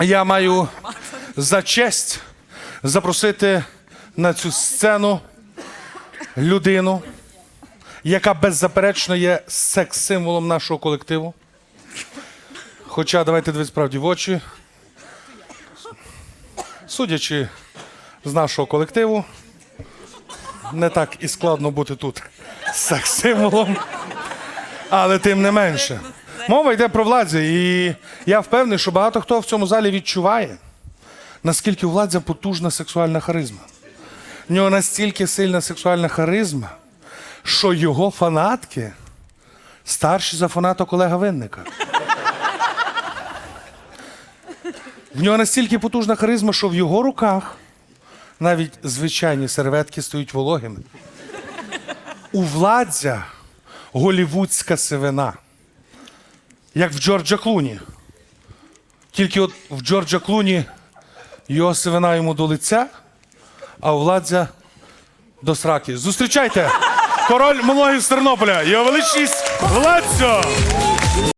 я маю за честь запросити на цю сцену людину, яка беззаперечно є секс-символом нашого колективу. Хоча давайте дивитися справді в очі. Судячи з нашого колективу, не так і складно бути тут секс-символом. Але тим не менше. Мова йде про владзя, і я впевнений, що багато хто в цьому залі відчуває, наскільки у владзя потужна сексуальна харизма. В нього настільки сильна сексуальна харизма, що його фанатки старші за фанаток Олега Винника. В нього настільки потужна харизма, що в його руках навіть звичайні серветки стають вологими. У владзя голівудська сивина. Як в Джорджа Клуні. Тільки от в Джорджа Клуні його сивина йому до лиця, а у владзя до сраки. Зустрічайте! Король монологів з Тернополя, його величність Владзьо!